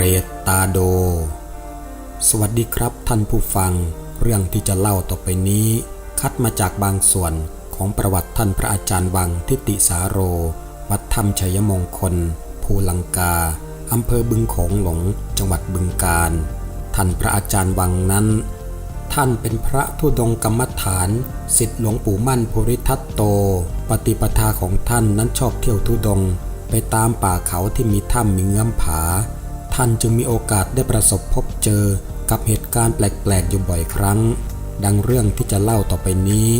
เรตตาโด สวัสดีครับท่านผู้ฟัง เรื่องที่จะเล่าต่อไปนี้ คัดมาจากบางส่วนของประวัติท่านพระอาจารย์วังทิติสาโร วัดธรรมชัยมงคล ภูลังกา อำเภอบึงโขงหลง จังหวัดบึงกาฬท่านพระอาจารย์วังนั้น ท่านเป็นพระธุดงกรรมฐานสิทธิหลวงปู่มั่นภูริทัตโต ปฏิปทาของท่านนั้นชอบเที่ยวธุดง ไปตามป่าเขาที่มีถ้ำมีเงื้อมผา ท่านจึงมีโอกาสได้ประสบพบเจอกับเหตุการณ์แปลกๆอยู่บ่อยครั้ง ดังเรื่องที่จะเล่าต่อไปนี้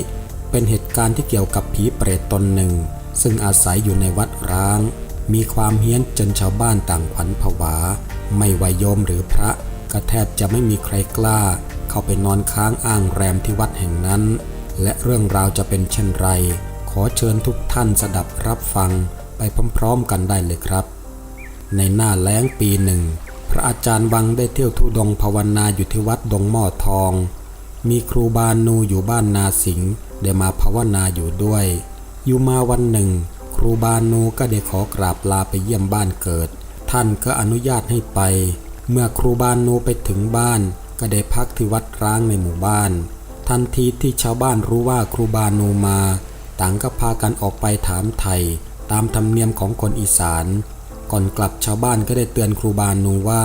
เป็นเหตุการณ์ที่เกี่ยวกับผีเปรตตนหนึ่ง ซึ่งอาศัยอยู่ในวัดร้าง มีความเฮี้ยนจนชาวบ้านต่างขวัญผวา ไม่ว่าโยมหรือพระก็แทบจะไม่มีใครกล้า เข้าไปนอนค้างอ้างแรมที่วัดแห่งนั้น และเรื่องราวจะเป็นเช่นไร ขอเชิญทุกท่านสดับรับฟังไปพร้อมๆกันได้เลยครับ ในหน้าแล้งปีหนึ่ง พระอาจารย์วังได้เที่ยวทุดงภาวนาอยู่ที่วัดดงหม้อทอง มีครูบานูอยู่บ้านนาสิงห์ได้มาภาวนาอยู่ด้วย อยู่มาวันหนึ่ง ครูบานูก็ได้ขอกราบลาไปเยี่ยมบ้านเกิด ท่านก็อนุญาตให้ไป เมื่อครูบานูไปถึงบ้าน ก็ได้พักที่วัดร้างในหมู่บ้าน ทันทีที่ชาวบ้านรู้ว่าครูบานูมา ต่างก็พากันออกไปถามไทยตามธรรมเนียมของคนอีสาน ก่อนกลับชาวบ้านก็ได้เตือนครูบานูว่า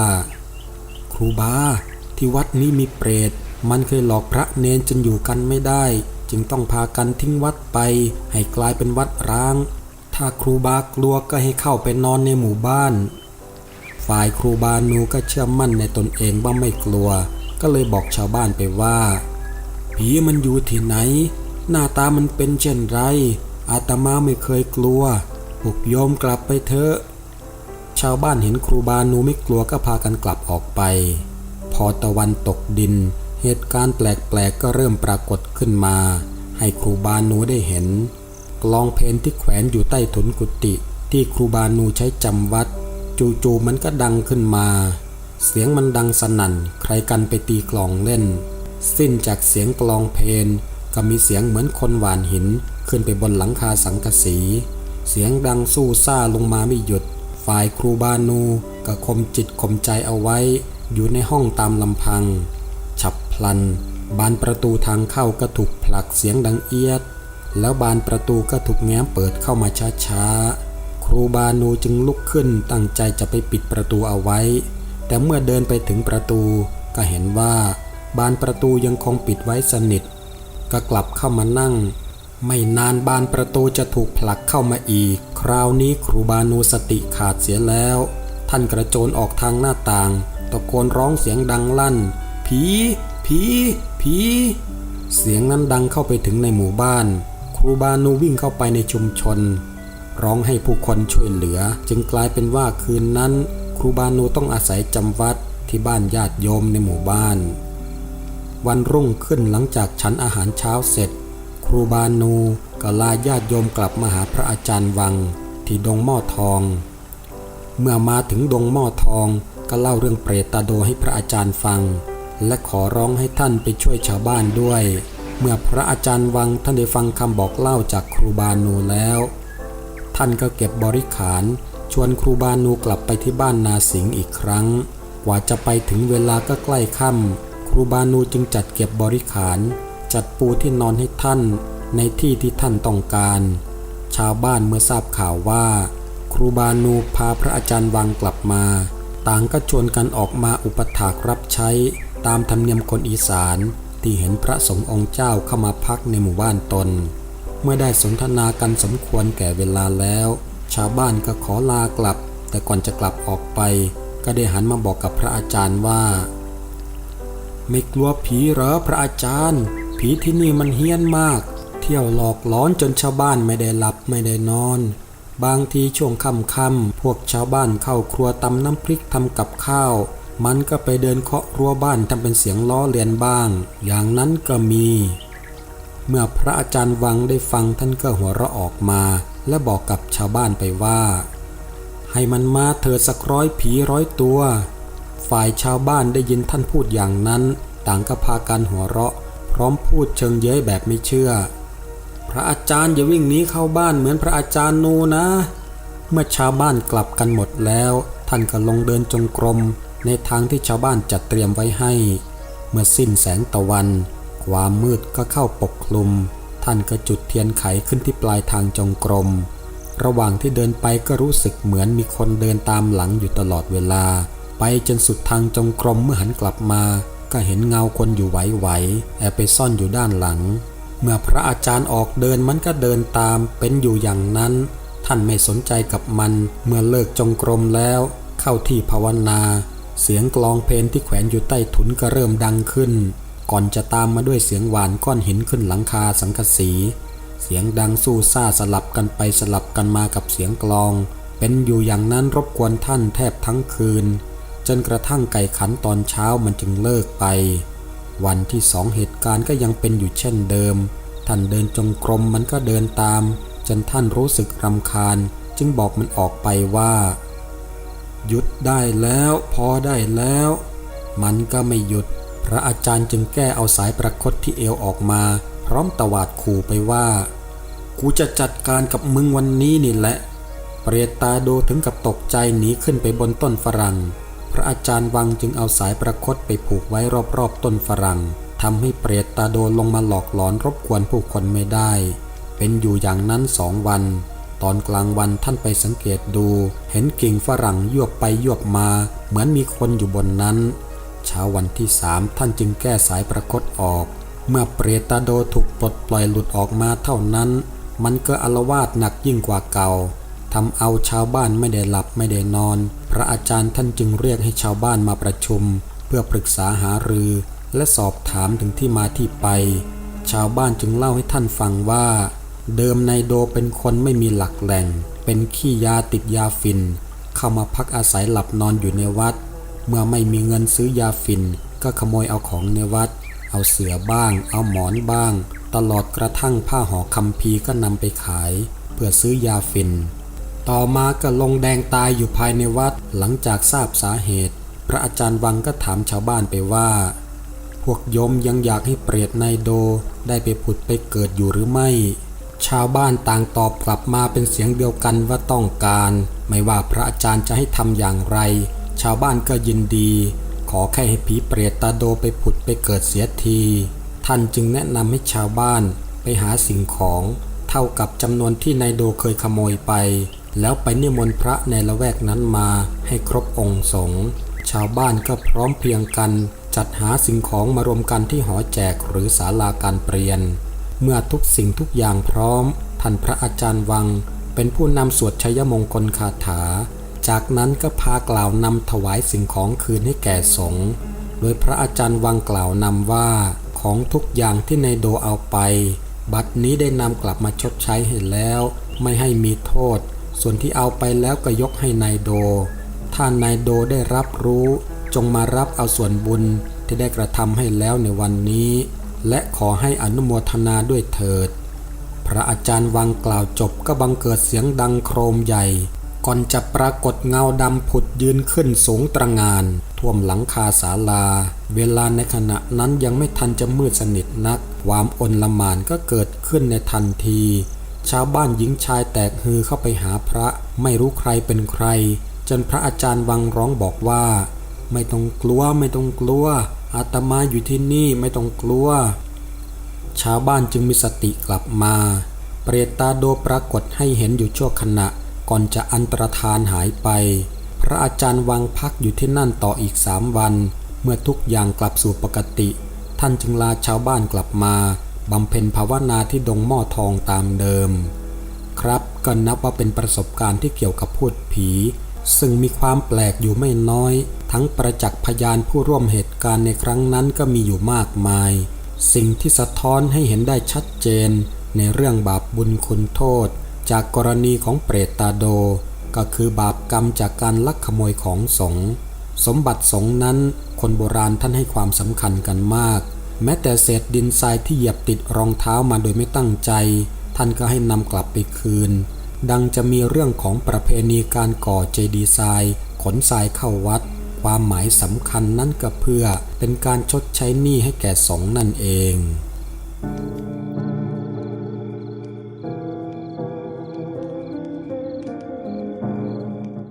ครูบาที่วัดนี้มีเปรต มันเคยหลอกพระเนนจนอยู่กันไม่ได้ จึงต้องพากันทิ้งวัดไป ให้กลายเป็นวัดร้าง ถ้าครูบากลัวก็ให้เข้าไปนอนในหมู่บ้าน ฝ่ายครูบานูก็เชื่อมั่นในตนเองว่าไม่กลัว ก็เลยบอกชาวบ้านไปว่า ผีมันอยู่ที่ไหน หน้าตามันเป็นเช่นไร อาตมาไม่เคยกลัวพวกโยมกลับไปเถอะ ชาวบ้านเห็นครูบานูไม่กลัวก็พากันกลับออกไป พอตะวันตกดิน เหตุการณ์แปลกๆก็เริ่มปรากฏขึ้นมา ให้ครูบานูได้เห็น กลองเพลนที่แขวนอยู่ใต้ถุนกุฏิที่ครูบานูใช้จำวัด จู่ๆมันก็ดังขึ้นมา เสียงมันดังสนั่น ใครกันไปตีกลองเล่น สิ้นจากเสียงกลองเพลนก็มีเสียงเหมือนคนหวานหิน ขึ้นไปบนหลังคาสังกะสี เสียงดังสู้ซ่าลงมาไม่หยุด ฝ่ายครูบานูก็ข่มจิตข่มใจเอาไว้ อยู่ในห้องตามลำพัง ฉับพลัน บานประตูทางเข้าก็ถูกผลักเสียงดังเอียด แล้วบานประตูก็ถูกแง้มเปิดเข้ามาช้าๆ ครูบานูจึงลุกขึ้นตั้งใจจะไปปิดประตูเอาไว้ แต่เมื่อเดินไปถึงประตูก็เห็นว่า บานประตูยังคงปิดไว้สนิท ก็กลับเข้ามานั่ง ไม่นานบานประตูจะถูกผลักเข้ามาอีก คราวนี้ครูบานูสติขาดเสียแล้ว ท่านกระโจนออกทางหน้าต่าง ตะโกนร้องเสียงดังลั่น ผี ผี ผี เสียงนั้นดังเข้าไปถึงในหมู่บ้าน ครูบานูวิ่งเข้าไปในชุมชน ร้องให้ผู้คนช่วยเหลือ จึงกลายเป็นว่าคืนนั้น ครูบานูต้องอาศัยจำวัดที่บ้านญาติโยมในหมู่บ้าน วันรุ่งขึ้นหลังจากฉันอาหารเช้าเสร็จ ครูบานูก็ลาญาติโยมกลับมาหาพระอาจารย์วังที่ดงหม้อทอง เมื่อมาถึงดงหม้อทองก็เล่าเรื่องเปรตตาโดให้พระอาจารย์ฟัง และขอร้องให้ท่านไปช่วยชาวบ้านด้วย เมื่อพระอาจารย์วังท่านได้ฟังคำบอกเล่าจากครูบานูแล้ว ท่านก็เก็บบริขาร ชวนครูบานูกลับไปที่บ้านนาสิงห์อีกครั้ง กว่าจะไปถึงเวลาก็ใกล้ค่ำครูบานูจึงจัดเก็บบริขาร จัดปูที่นอนให้ท่านในที่ที่ท่านต้องการ ชาวบ้านเมื่อทราบข่าวว่า ครูบานูพาพระอาจารย์วังกลับมา ต่างก็ชวนกันออกมาอุปถากรับใช้ตามธรรมเนียมคนอีสานที่เห็นพระสงฆ์องค์เจ้าเข้ามาพักในหมู่บ้านตน เมื่อได้สนทนากันสมควรแก่เวลาแล้ว ชาวบ้านก็ขอลากลับ แต่ก่อนจะกลับออกไป ก็ได้หันมาบอกกับพระอาจารย์ว่า ไม่กลัวผีเหรอพระอาจารย์ ผีที่นี่มันเฮี้ยนมาก เที่ยวหลอกล้อนจนชาวบ้านไม่ได้หลับไม่ได้นอน บางทีช่วงค่ำๆพวกชาวบ้านเข้าครัวตำน้ำพริกทำกับข้าว มันก็ไปเดินเคาะรั้วบ้านทำเป็นเสียงล้อเลียนบ้าง อย่างนั้นก็มี เมื่อพระอาจารย์วังได้ฟังท่านก็หัวเราะออกมา และบอกกับชาวบ้านไปว่า ให้มันมาเถิดสักร้อยผีร้อยตัว ฝ่ายชาวบ้านได้ยินท่านพูดอย่างนั้น ต่างก็พากันหัวเราะ พร้อมพูดเชิงเย้ยแบบไม่เชื่อ พระอาจารย์อย่าวิ่งหนีเข้าบ้านเหมือนพระอาจารย์นูนะ เมื่อชาวบ้านกลับกันหมดแล้ว ท่านก็ลงเดินจงกรมในทางที่ชาวบ้านจัดเตรียมไว้ให้ เมื่อสิ้นแสงตะวัน ความมืดก็เข้าปกคลุม ท่านก็จุดเทียนไขขึ้นที่ปลายทางจงกรม ระหว่างที่เดินไปก็รู้สึกเหมือนมีคนเดินตามหลังอยู่ตลอดเวลา ไปจนสุดทางจงกรมเมื่อหันกลับมา ก็เห็นเงาคนอยู่ไหวๆแอบไปซ่อนอยู่ด้านหลัง เมื่อพระอาจารย์ออกเดินมันก็เดินตามเป็นอยู่อย่างนั้น ท่านไม่สนใจกับมัน เมื่อเลิกจงกรมแล้ว เข้าที่ภาวนา เสียงกลองเพลงที่แขวนอยู่ใต้ถุนก็เริ่มดังขึ้น ก่อนจะตามมาด้วยเสียงหวานก้อนหินขึ้นหลังคาสังกะสีเสียงดังสู้ซ่าสลับกันไปสลับกันมากับเสียงกลอง เป็นอยู่อย่างนั้นรบกวนท่านแทบทั้งคืน จนกระทั่งไก่ขันตอนเช้ามันจึงเลิกไป วันที่สองเหตุการณ์ก็ยังเป็นอยู่เช่นเดิม ท่านเดินจงกรมมันก็เดินตาม จนท่านรู้สึกรำคาญ จึงบอกมันออกไปว่า หยุดได้แล้วพอได้แล้ว มันก็ไม่หยุด พระอาจารย์จึงแก้เอาสายประคตที่เอวออกมา พร้อมตวาดขู่ไปว่า กูจะจัดการกับมึงวันนี้นี่แหละเปรตตาโดถึงกับตกใจหนีขึ้นไปบนต้นฝรั่ง พระอาจารย์วังจึงเอาสายประคตไปผูกไว้รอบๆต้นฝรั่งทำให้เปรตตาโดลงมาหลอกหลอนรบกวนผู้คนไม่ได้ เป็นอยู่อย่างนั้นสองวัน ตอนกลางวันท่านไปสังเกตดู เห็นกิ่งฝรั่งยวบไปยวบมา เหมือนมีคนอยู่บนนั้น เช้าวันที่สามท่านจึงแก้สายประคตออก เมื่อเปรตตาโดถูกปลดปล่อยหลุดออกมาเท่านั้น มันก็อลวาดหนักยิ่งกว่าเก่า ทำเอาชาวบ้านไม่ได้หลับไม่ได้นอน พระอาจารย์ท่านจึงเรียกให้ชาวบ้านมาประชุม เพื่อปรึกษาหารือ และสอบถามถึงที่มาที่ไป ชาวบ้านจึงเล่าให้ท่านฟังว่า เดิมนายโดเป็นคนไม่มีหลักแหล่ง เป็นขี้ยาติดยาฝิ่น เข้ามาพักอาศัยหลับนอนอยู่ในวัด เมื่อไม่มีเงินซื้อยาฝิ่น ก็ขโมยเอาของในวัด เอาเสือบ้าง เอาหมอนบ้าง ตลอดกระทั่งผ้าห่อคำพีก็นำไปขาย เพื่อซื้อยาฝิ่น ต่อมาก็ลงแดงตายอยู่ภายในวัดหลังจากทราบสาเหตุ พระอาจารย์วังก็ถามชาวบ้านไปว่า พวกยมยังอยากให้เปรตนายโดได้ไปผุดไปเกิดอยู่หรือไม่ ชาวบ้านต่างตอบกลับมาเป็นเสียงเดียวกันว่าต้องการ ไม่ว่าพระอาจารย์จะให้ทำอย่างไร ชาวบ้านก็ยินดี ขอแค่ให้ผีเปรตตาโดไปผุดไปเกิดเสียที ท่านจึงแนะนำให้ชาวบ้านไปหาสิ่งของ เท่ากับจำนวนที่นายโดเคยขโมยไป แล้วไปนิมนต์พระในละแวกนั้นมาให้ครบองค์สงฆ์ชาวบ้านก็พร้อมเพรียงกัน จัดหาสิ่งของมารวมกันที่หอแจกหรือศาลาการเปลี่ยน เมื่อทุกสิ่งทุกอย่างพร้อม ท่านพระอาจารย์วัง เป็นผู้นำสวดชัยมงคลคาถา จากนั้นก็พากล่าวนำถวายสิ่งของคืนให้แก่สงฆ์โดยพระอาจารย์วังกล่าวนำว่าของทุกอย่างที่ในโดเอาไป บัดนี้ได้นำกลับมาชดใช้ให้แล้ว ไม่ให้มีโทษ ส่วนที่เอาไปแล้วก็ยกให้นายโด ถ้านายโดได้รับรู้จงมารับเอาส่วนบุญที่ได้กระทำให้แล้วในวันนี้ และขอให้อนุโมทนาด้วยเถิด พระอาจารย์วังกล่าวจบก็บังเกิดเสียงดังโครมใหญ่ ก่อนจะปรากฏเงาดำผุดยืนขึ้นสูงตระงาน ท่วมหลังคาศาลา เวลาในขณะนั้นยังไม่ทันจะมืดสนิทนัก ความอนละมานก็เกิดขึ้นในทันที ชาวบ้านหญิงชายแตกฮือเข้าไปหาพระไม่รู้ใครเป็นใคร จนพระอาจารย์วังร้องบอกว่า ไม่ต้องกลัวไม่ต้องกลัว อาตมาอยู่ที่นี่ไม่ต้องกลัว ชาวบ้านจึงมีสติกลับมา เปรตตาโดปรากฏให้เห็นอยู่ชั่วขณะก่อนจะอันตรธานหายไป พระอาจารย์วังพักอยู่ที่นั่นต่ออีกสามวัน เมื่อทุกอย่างกลับสู่ปกติ ท่านจึงลาชาวบ้านกลับมา บำเพ็ญภาวนาที่ดงหม้อทองตามเดิม ครับก็นับว่าเป็นประสบการณ์ที่เกี่ยวกับพูดผี ซึ่งมีความแปลกอยู่ไม่น้อย ทั้งประจักษ์พยานผู้ร่วมเหตุการณ์ในครั้งนั้นก็มีอยู่มากมาย สิ่งที่สะท้อนให้เห็นได้ชัดเจน ในเรื่องบาปบุญคุณโทษ จากกรณีของเปรตตาโด ก็คือบาปกรรมจากการลักขโมยของสงสมบัติสงนั้นคนโบราณท่านให้ความสำคัญกันมาก แม้แต่เศษดินทรายที่เหยียบติดรองเท้ามาโดยไม่ตั้งใจ ท่านก็ให้นำกลับไปคืน ดังจะมีเรื่องของประเพณีการก่อเจดีย์ทราย ขนทรายเข้าวัด ความหมายสำคัญนั่นก็เพื่อเป็นการชดใช้หนี้ให้แก่สงนั่นเอง thank you